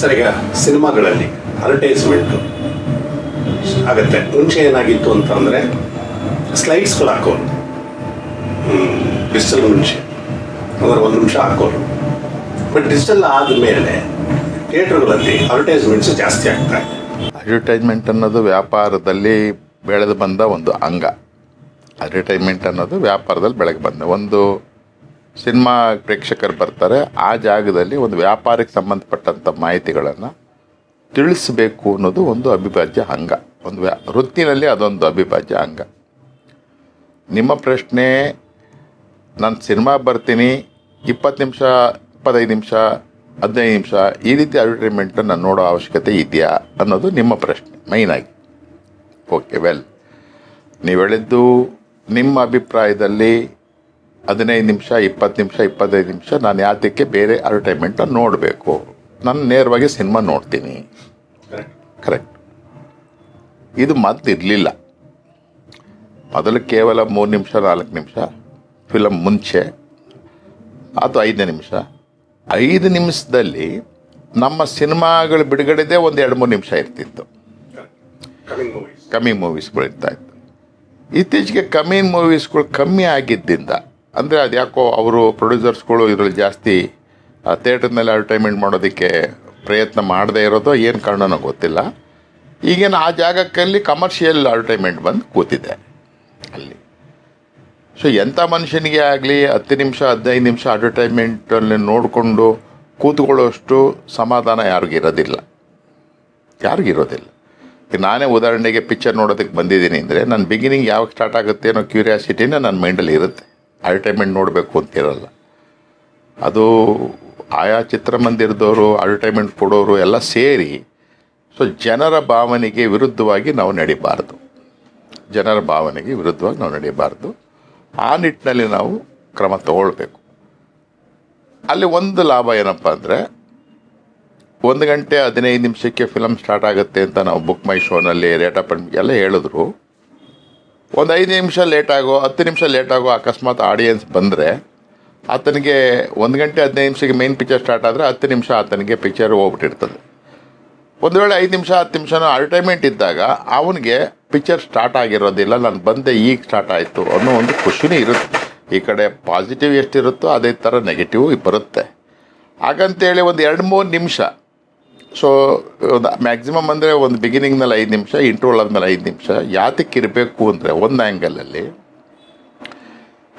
Sir ಸಿನಿಮಾಗಳಲ್ಲಿ advertisement ಆಗತ್ತೆ. ಮುಂಚೆ ಏನಾಗಿತ್ತು ಅಂತಂದ್ರೆ ಸ್ಲೈಡ್ಸ್ಗಳು ಹಾಕೋರು. ಡಿಜಿಟಲ್ ಮುಂಚೆ. ಅಂದ್ರೆ ಒಂದು ನಿಮಿಷ ಹಾಕೋರು. ಬಟ್ ಡಿಜಿಟಲ್ ಆದಮೇಲೆ ಥಿಯೇಟರ್ಗಳಲ್ಲಿ ಅಡ್ವರ್ಟೈಸ್ಮೆಂಟ್ಸ್ ಜಾಸ್ತಿ ಆಗ್ತಾ ಅಡ್ವರ್ಟೈಸ್ಮೆಂಟ್ ಅನ್ನೋದು ವ್ಯಾಪಾರದಲ್ಲಿ ಬೆಳೆದು ಬಂದ ಒಂದು ಅಂಗ. ಅಡ್ವರ್ಟೈಸ್ಮೆಂಟ್ ಅನ್ನೋದು ವ್ಯಾಪಾರದಲ್ಲಿ ಬೆಳಗ್ಗೆ ಬಂದ ಒಂದು ಸಿನಿಮಾ ಪ್ರೇಕ್ಷಕರು ಬರ್ತಾರೆ, ಆ ಜಾಗದಲ್ಲಿ ಒಂದು ವ್ಯಾಪಾರಕ್ಕೆ ಸಂಬಂಧಪಟ್ಟಂಥ ಮಾಹಿತಿಗಳನ್ನು ತಿಳಿಸಬೇಕು ಅನ್ನೋದು ಒಂದು ಅವಿಭಾಜ್ಯ ಅಂಗ. ಒಂದು ವ್ಯಾ, ವೃತ್ತಿನಲ್ಲಿ ಅದೊಂದು ಅವಿಭಾಜ್ಯ ಅಂಗ. ನಿಮ್ಮ ಪ್ರಶ್ನೆ, ನಾನು ಸಿನಿಮಾ ಬರ್ತೀನಿ, ಇಪ್ಪತ್ತು ನಿಮಿಷ, ಇಪ್ಪತ್ತೈದು ನಿಮಿಷ, ಹದಿನೈದು ನಿಮಿಷ, ಈ ರೀತಿ ಅಡ್ವರ್ಟೈಸ್ಮೆಂಟನ್ನು ನೋಡೋ ಅವಶ್ಯಕತೆ ಇದೆಯಾ ಅನ್ನೋದು ನಿಮ್ಮ ಪ್ರಶ್ನೆ ಮೈನಾಗಿ ಓಕೆ ವೆಲ್ ನೀವು ಹೇಳಿದ್ದು ನಿಮ್ಮ ಅಭಿಪ್ರಾಯದಲ್ಲಿ ಹದಿನೈದು ನಿಮಿಷ ಇಪ್ಪತ್ತು ನಿಮಿಷ ಇಪ್ಪತ್ತೈದು ನಿಮಿಷ ನಾನು ಯಾತಕ್ಕೆ ಬೇರೆ ಅಡ್ವರ್ಟೈಸ್ಮೆಂಟನ್ನು ನೋಡಬೇಕು. ನಾನು ನೇರವಾಗಿ ಸಿನಿಮಾ ನೋಡ್ತೀನಿ. ಕರೆಕ್ಟ್ ಇದು ಮೊದಲಿರಲಿಲ್ಲ ಮೊದಲು ಕೇವಲ ಮೂರು ನಿಮಿಷ ನಾಲ್ಕು ನಿಮಿಷ ಫಿಲಮ್ ಮುಂಚೆ ಅಥವಾ ಐದನೇ ನಿಮಿಷ. ಐದು ನಿಮಿಷದಲ್ಲಿ ನಮ್ಮ ಸಿನಿಮಾಗಳು ಬಿಡುಗಡೆದೇ ಒಂದು ಎರಡು ಮೂರು ನಿಮಿಷ ಇರ್ತಿತ್ತು. ಕಮ್ಮಿ ಮೂವೀಸ್ಗಳು ಇರ್ತಾ ಇತ್ತು. ಇತ್ತೀಚೆಗೆ ಕಮ್ಮಿ ಮೂವೀಸ್ಗಳು ಕಮ್ಮಿ ಆಗಿದ್ದರಿಂದ ಅಂದರೆ ಅದು ಯಾಕೋ ಅವರು ಪ್ರೊಡ್ಯೂಸರ್ಸ್ಗಳು ಇದರಲ್ಲಿ ಜಾಸ್ತಿ ಥಿಯೇಟರ್ನಲ್ಲಿ ಅಡ್ವರ್ಟೈಸ್ಮೆಂಟ್ ಮಾಡೋದಕ್ಕೆ ಪ್ರಯತ್ನ ಮಾಡದೇ ಇರೋದು ಏನು ಕಾರಣನೋ ಗೊತ್ತಿಲ್ಲ. ಈಗೇನು ಆ ಜಾಗಕ್ಕಲ್ಲಿ ಕಮರ್ಷಿಯಲ್ ಅಡ್ವರ್ಟೈಸ್ಮೆಂಟ್ ಬಂದು ಕೂತಿದೆ ಅಲ್ಲಿ. ಸೊ ಎಂಥ ಮನುಷ್ಯನಿಗೆ ಆಗಲಿ, ಹತ್ತು ನಿಮಿಷ, ಹದಿನೈದು ನಿಮಿಷ ಅಡ್ವರ್ಟೈಸ್ಮೆಂಟಲ್ಲಿ ನೋಡಿಕೊಂಡು ಕೂತ್ಕೊಳ್ಳೋಷ್ಟು ಸಮಾಧಾನ ಯಾರಿಗಿರೋದಿಲ್ಲ ಯಾರಿಗಿರೋದಿಲ್ಲ ಈಗ ನಾನೇ ಉದಾಹರಣೆಗೆ ಪಿಕ್ಚರ್ ನೋಡೋದಕ್ಕೆ ಬಂದಿದ್ದೀನಿ ಅಂದರೆ ನನ್ನ ಬಿಗಿನಿಂಗ್ ಯಾವಾಗ ಸ್ಟಾರ್ಟ್ ಆಗುತ್ತೆ ಅನ್ನೋ ಕ್ಯೂರಿಯಾಸಿಟಿನೇ ನನ್ನ ಮೈಂಡಲ್ಲಿ ಇರುತ್ತೆ. ಅಡ್ವರ್ಟೈಸ್ಮೆಂಟ್ ನೋಡಬೇಕು ಅಂತಿರಲ್ಲ ಅದು ಆಯಾ ಚಿತ್ರಮಂದಿರದವರು ಅಡ್ವರ್ಟೈಸ್ಮೆಂಟ್ ಕೊಡೋರು ಎಲ್ಲ ಸೇರಿ, ಸೊ ಜನರ ಭಾವನೆಗೆ ವಿರುದ್ಧವಾಗಿ ನಾವು ನಡಿಬಾರ್ದು. ಜನರ ಭಾವನೆಗೆ ವಿರುದ್ಧವಾಗಿ ನಾವು ನಡೀಬಾರ್ದು. ಆ ನಿಟ್ಟಿನಲ್ಲಿ ನಾವು ಕ್ರಮ ತಗೊಳ್ಬೇಕು. ಅಲ್ಲಿ ಒಂದು ಲಾಭ ಏನಪ್ಪ ಅಂದರೆ, ಒಂದು ಗಂಟೆ ಹದಿನೈದು ನಿಮಿಷಕ್ಕೆ ಫಿಲಮ್ ಸ್ಟಾರ್ಟ್ ಆಗುತ್ತೆ ಅಂತ ನಾವು ಬುಕ್ ಮೈ ಶೋನಲ್ಲಿ ರೇಟ್ ಆಫ್ ಎಲ್ಲ ಹೇಳಿದ್ರು. ಒಂದು ಐದು ನಿಮಿಷ ಲೇಟಾಗೋ ಹತ್ತು ನಿಮಿಷ ಲೇಟಾಗೋ ಅಕಸ್ಮಾತ್ ಆಡಿಯನ್ಸ್ ಬಂದರೆ, ಆತನಿಗೆ ಒಂದು ಗಂಟೆ ಹದಿನೈದು ನಿಮಿಷಕ್ಕೆ ಮೇನ್ ಪಿಕ್ಚರ್ ಸ್ಟಾರ್ಟ್ ಆದರೆ ಹತ್ತು ನಿಮಿಷ ಆತನಿಗೆ ಪಿಕ್ಚರ್ ಹೋಗ್ಬಿಟ್ಟಿರ್ತದೆ. ಒಂದು ವೇಳೆ ಐದು ನಿಮಿಷ, ಹತ್ತು ನಿಮಿಷನೂ ಅಡ್ವರ್ಟೈಸ್ಮೆಂಟ್ ಇದ್ದಾಗ ಅವನಿಗೆ ಪಿಕ್ಚರ್ ಸ್ಟಾರ್ಟ್ ಆಗಿರೋದಿಲ್ಲ, ನಾನು ಬಂದೆ ಈಗ ಸ್ಟಾರ್ಟ್ ಆಯಿತು ಅನ್ನೋ ಒಂದು ಖುಷಿನೇ ಇರುತ್ತೆ. ಈ ಕಡೆ ಪಾಸಿಟಿವ್ ಎಷ್ಟಿರುತ್ತೋ ಅದೇ ಥರ ನೆಗೆಟಿವ್ ಬರುತ್ತೆ. ಹಾಗಂತೇಳಿ ಒಂದು ಎರಡು ಮೂರು ನಿಮಿಷ ಸೊ ಒಂದು ಮ್ಯಾಕ್ಸಿಮಮ್ ಅಂದರೆ ಒಂದು ಬಿಗಿನಿಂಗ್ನಲ್ಲಿ ಐದು ನಿಮಿಷ ಇಂಟ್ರೋಲ್ ಆದಮೇಲೆ ಐದು ನಿಮಿಷ. ಯಾತಕ್ಕೆ ಇರಬೇಕು ಅಂದರೆ ಒಂದು ಆ್ಯಂಗಲಲ್ಲಿ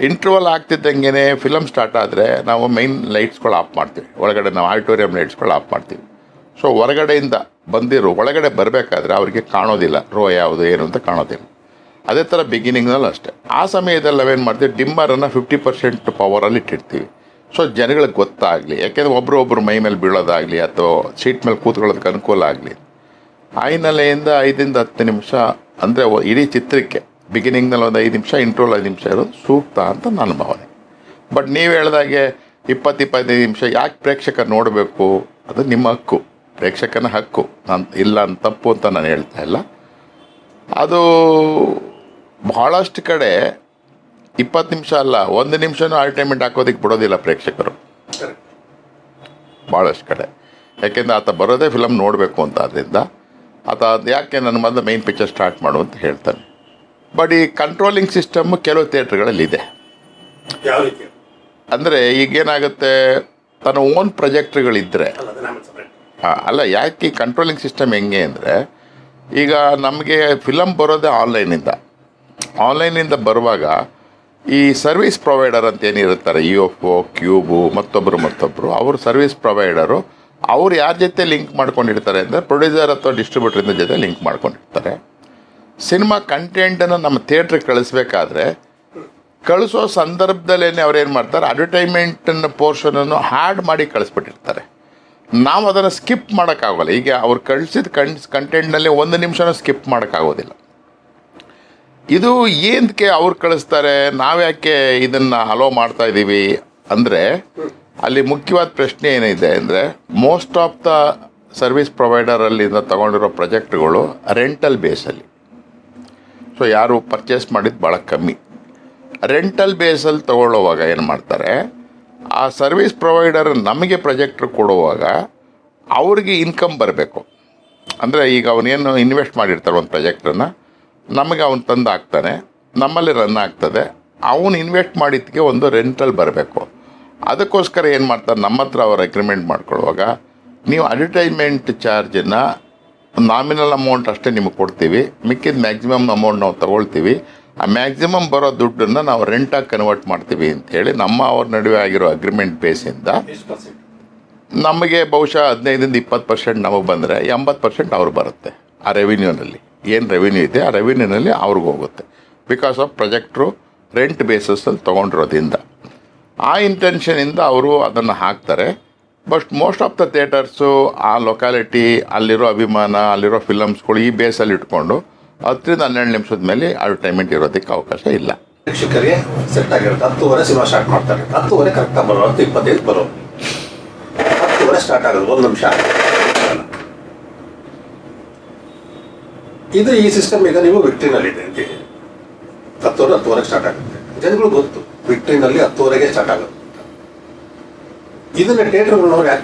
ಇಂಟ್ರೋವಲ್ ಆಗ್ತಿದ್ದಂಗೆ ಫಿಲಮ್ ಸ್ಟಾರ್ಟ್ ಆದರೆ ನಾವು ಮೈನ್ ಲೈಟ್ಸ್ಗಳು ಆಫ್ ಮಾಡ್ತೀವಿ. ಒಳಗಡೆ ನಾವು ಆಡಿಟೋರಿಯಂ ಲೈಟ್ಸ್ಗಳು ಆಫ್ ಮಾಡ್ತೀವಿ. ಸೊ ಹೊರಗಡೆಯಿಂದ ಬಂದಿರೋ ಒಳಗಡೆ ಬರಬೇಕಾದ್ರೆ ಅವರಿಗೆ ಕಾಣೋದಿಲ್ಲ. ರೋ ಯಾವುದು, ಏನು ಅಂತ ಕಾಣೋದಿಲ್ಲ. ಅದೇ ಥರ ಬಿಗಿನಿಂಗ್ನಲ್ಲೂ ಅಷ್ಟೇ. ಆ ಸಮಯದಲ್ಲಿ ನಾವೇನು ಮಾಡ್ತೀವಿ? ಡಿಮ್ಮರನ್ನು ಫಿಫ್ಟಿ ಪರ್ಸೆಂಟ್ ಪವರಲ್ಲಿ ಇಟ್ಟಿರ್ತೀವಿ. ಸೊ ಜನಗಳಿಗೆ ಗೊತ್ತಾಗಲಿ, ಯಾಕೆಂದರೆ ಒಬ್ಬರು ಒಬ್ಬರು ಮೈ ಮೇಲೆ ಬೀಳೋದಾಗಲಿ ಅಥವಾ ಸೀಟ್ ಮೇಲೆ ಕೂತ್ಕೊಳ್ಳೋದಕ್ಕೆ ಅನುಕೂಲ ಆಗಲಿ. ಐನಲೆಯಿಂದ ಐದರಿಂದ ಹತ್ತು ನಿಮಿಷ, ಅಂದರೆ ಇಡೀ ಚಿತ್ರಕ್ಕೆ ಬಿಗಿನಿಂಗ್ನಲ್ಲಿ ಒಂದು ಐದು ನಿಮಿಷ ಇಂಟ್ರೋಲ್ ಐದು ನಿಮಿಷ ಇರೋದು ಸೂಕ್ತ ಅಂತ ನನ್ನ ಭಾವನೆ. ಬಟ್ ನೀವು ಹೇಳ್ದಾಗೆ ಇಪ್ಪತ್ತು ಇಪ್ಪತ್ತೈದು ನಿಮಿಷ, ಯಾಕೆ ಪ್ರೇಕ್ಷಕ ನೋಡಬೇಕು? ಅದು ನಿಮ್ಮ ಹಕ್ಕು. ಪ್ರೇಕ್ಷಕನ ಹಕ್ಕು. ನಾನು ಇಲ್ಲ ಅಂತ ತಪ್ಪು ಅಂತ ನಾನು ಹೇಳ್ತಾ ಇಲ್ಲ. ಅದು ಬಹಳಷ್ಟು ಕಡೆ ಇಪ್ಪತ್ತು ನಿಮಿಷ ಅಲ್ಲ ಒಂದು ನಿಮಿಷನೂ ಅಲ್ಟೈಮೆಂಟ್ ಹಾಕೋದಕ್ಕೆ ಬಿಡೋದಿಲ್ಲ ಪ್ರೇಕ್ಷಕರು. ಭಾಳಷ್ಟು ಕಡೆ. ಯಾಕೆಂದರೆ ಆತ ಬರೋದೇ ಫಿಲಮ್ ನೋಡಬೇಕು ಅಂತ ಆದ್ದರಿಂದ ಆತ ಅದು ಯಾಕೆ ನನ್ನ ಮೊದಲು ಮೈನ್ ಪಿಕ್ಚರ್ ಸ್ಟಾರ್ಟ್ ಮಾಡು ಅಂತ ಹೇಳ್ತಾನೆ. ಬಟ್ ಈ ಕಂಟ್ರೋಲಿಂಗ್ ಸಿಸ್ಟಮ್ ಕೆಲವು ಥಿಯೇಟ್ರ್ಗಳಲ್ಲಿ ಇದೆ. ಅಂದರೆ ಈಗೇನಾಗುತ್ತೆ ತನ್ನ ಓನ್ ಪ್ರೊಜೆಕ್ಟ್ಗಳಿದ್ದರೆ ಹಾಂ ಅಲ್ಲ ಯಾಕೆ ಈ ಕಂಟ್ರೋಲಿಂಗ್ ಸಿಸ್ಟಮ್ ಹೆಂಗೆ ಅಂದರೆ ಈಗ ನಮಗೆ ಫಿಲಮ್ ಬರೋದೇ ಆನ್ಲೈನಿಂದ ಆನ್ಲೈನಿಂದ ಬರುವಾಗ ಈ ಸರ್ವಿಸ್ ಪ್ರೊವೈಡರ್ ಅಂತ ಏನಿರುತ್ತಾರೆ ಇ ಎಫ್ ಒ ಕ್ಯೂಬು ಮತ್ತೊಬ್ಬರು ಮತ್ತೊಬ್ಬರು ಅವರು ಸರ್ವಿಸ್ ಪ್ರೊವೈಡರು, ಅವ್ರು ಯಾರ ಜೊತೆ ಲಿಂಕ್ ಮಾಡ್ಕೊಂಡಿರ್ತಾರೆ ಅಂದರೆ ಪ್ರೊಡ್ಯೂಸರ್ ಅಥವಾ ಡಿಸ್ಟ್ರಿಬ್ಯೂಟರಿಂದ ಜೊತೆ ಲಿಂಕ್ ಮಾಡ್ಕೊಂಡಿರ್ತಾರೆ. ಸಿನಿಮಾ ಕಂಟೆಂಟನ್ನು ನಮ್ಮ ಥಿಯೇಟ್ರಿಗೆ ಕಳಿಸ್ಬೇಕಾದ್ರೆ, ಕಳಿಸೋ ಸಂದರ್ಭದಲ್ಲೇ ಅವ್ರು ಏನು ಮಾಡ್ತಾರೆ ಅಡ್ವರ್ಟೈಸ್ಮೆಂಟನ್ನು ಪೋರ್ಷನನ್ನು ಹ್ಯಾಡ್ ಮಾಡಿ ಕಳಿಸ್ಬಿಟ್ಟಿರ್ತಾರೆ. ನಾವು ಅದನ್ನು ಸ್ಕಿಪ್ ಮಾಡೋಕ್ಕಾಗಲ್ಲ. ಈಗ ಅವ್ರು ಕಳಿಸಿದ ಕಂಟ್ ಕಂಟೆಂಟ್ನಲ್ಲಿ ಒಂದು ನಿಮಿಷನೂ ಸ್ಕಿಪ್ ಮಾಡೋಕ್ಕಾಗೋದಿಲ್ಲ. ಇದು ಏನಕ್ಕೆ ಅವ್ರು ಕಳಿಸ್ತಾರೆ? ನಾವ್ಯಾಕೆ ಇದನ್ನು ಅಲೋ ಮಾಡ್ತಾ ಇದ್ದೀವಿ ಅಂದರೆ, ಅಲ್ಲಿ ಮುಖ್ಯವಾದ ಪ್ರಶ್ನೆ ಏನಿದೆ ಅಂದರೆ ಮೋಸ್ಟ್ ಆಫ್ ದ ಸರ್ವಿಸ್ ಪ್ರೊವೈಡರಲ್ಲಿಂದ ತಗೊಂಡಿರೋ ಪ್ರಾಜೆಕ್ಟ್ಗಳು ರೆಂಟಲ್ ಬೇಸಲ್ಲಿ ಸೊ ಯಾರು ಪರ್ಚೇಸ್ ಮಾಡಿದ್ದು ಭಾಳ ಕಮ್ಮಿ. ರೆಂಟಲ್ ಬೇಸಲ್ಲಿ ತಗೊಳ್ಳೋವಾಗ ಏನು ಮಾಡ್ತಾರೆ? ಆ ಸರ್ವಿಸ್ ಪ್ರೊವೈಡರ್ ನಮಗೆ ಪ್ರಾಜೆಕ್ಟ್ ಕೊಡುವಾಗ ಅವ್ರಿಗೆ ಇನ್ಕಮ್ ಬರಬೇಕು. ಅಂದರೆ ಈಗ ಅವನೇನು ಇನ್ವೆಸ್ಟ್ ಮಾಡಿರ್ತಾರೆ ಒಂದು ಪ್ರಾಜೆಕ್ಟನ್ನು ನಮಗೆ ಅವನು ತಂದು ಹಾಕ್ತಾನೆ ನಮ್ಮಲ್ಲಿ ರನ್ ಆಗ್ತದೆ, ಅವನು ಇನ್ವೆಸ್ಟ್ ಮಾಡಿದ್ದಕ್ಕೆ ಒಂದು ರೆಂಟಲ್ ಬರಬೇಕು. ಅದಕ್ಕೋಸ್ಕರ ಏನು ಮಾಡ್ತಾರೆ, ನಮ್ಮ ಹತ್ರ ಅವ್ರು ಅಗ್ರಿಮೆಂಟ್ ಮಾಡ್ಕೊಳ್ಳುವಾಗ, ನೀವು ಅಡ್ವರ್ಟೈಸ್ಮೆಂಟ್ ಚಾರ್ಜನ್ನು ನಾಮಿನಲ್ ಅಮೌಂಟ್ ಅಷ್ಟೇ ನಿಮಗೆ ಕೊಡ್ತೀವಿ, ಮಿಕ್ಕಿದ ಮ್ಯಾಕ್ಸಿಮಮ್ ಅಮೌಂಟ್ ನಾವು ತಗೊಳ್ತೀವಿ, ಆ ಮ್ಯಾಕ್ಸಿಮಮ್ ಬರೋ ದುಡ್ಡನ್ನು ನಾವು ರೆಂಟಾಗಿ ಕನ್ವರ್ಟ್ ಮಾಡ್ತೀವಿ ಅಂತೇಳಿ ನಮ್ಮ ಅವ್ರ ನಡುವೆ ಆಗಿರೋ ಅಗ್ರಿಮೆಂಟ್ ಬೇಸಿಂದ ನಮಗೆ ಬಹುಶಃ ಹದಿನೈದರಿಂದ ಇಪ್ಪತ್ತು ಪರ್ಸೆಂಟ್ ನಮಗೆ ಬಂದರೆ ಎಂಬತ್ತು ಪರ್ಸೆಂಟ್ ಅವ್ರು ಬರುತ್ತೆ, ಆ ರೆವಿನ್ಯೂನಲ್ಲಿ ಏನು ರೆವಿನ್ಯೂ ಇದೆ, ಆ ರೆವಿನ್ಯೂನಲ್ಲಿ ಅವ್ರಿಗೆ ಹೋಗುತ್ತೆ. ಬಿಕಾಸ್ ಆಫ್ ಪ್ರೊಜೆಕ್ಟ್ರು ರೆಂಟ್ ಬೇಸಿಸಲ್ಲಿ ತೊಗೊಂಡಿರೋದ್ರಿಂದ. ಆ ಇಂಟೆನ್ಷನಿಂದ ಅವರು ಅದನ್ನು ಹಾಕ್ತಾರೆ. But most of the theatres ಆ ಲೊಕ್ಯಾಲಿಟಿ ಅಲ್ಲಿರೋ ಅಭಿಮಾನ, ಅಲ್ಲಿರೋ ಫಿಲಮ್ಸ್ಗಳು ಈ ಬೇಸಲ್ಲಿ ಇಟ್ಕೊಂಡು ಹತ್ತರಿಂದ ಹನ್ನೆರಡು ನಿಮಿಷದ ಮೇಲೆ ಅಡ್ವರ್ಟೈನ್ಮೆಂಟ್ ಇರೋದಕ್ಕೆ ಅವಕಾಶ ಇಲ್ಲ. ಪ್ರೇಕ್ಷಕರಿಗೆ ಸೆಟ್ ಆಗಿರುತ್ತೆ. ಹತ್ತುವರೆ ಸಿನಿಮಾ ಸ್ಟಾರ್ಟ್ ಮಾಡ್ತಾರೆ. ಹತ್ತುವರೆ ಕರೆಕ್ಟಾಗಿ ಬರೋ ಹತ್ತು ಇಪ್ಪತ್ತೈದು ಬರೋ ಹತ್ತುವರೆ ಸ್ಟಾರ್ಟ್ ಆಗೋದು, ಒಂದು ನಿಮಿಷ. ಇದು ಈ ಸಿಸ್ಟಮ್ ಈಗ ನೀವು ವಿಕ್ಟ್ರಿನಲ್ಲಿದೆ ಅಂತ ಹತ್ತುವರೆ, ಹತ್ತುವರೆಗೆ ಸ್ಟಾರ್ಟ್ ಆಗುತ್ತೆ. ಜನಗಳು ಗೊತ್ತು, ವಿಕ್ಟ್ರಿನಲ್ಲಿ ಹತ್ತುವರೆಗೆ ಸ್ಟಾರ್ಟ್ ಆಗುತ್ತೆ ಇದನ್ನ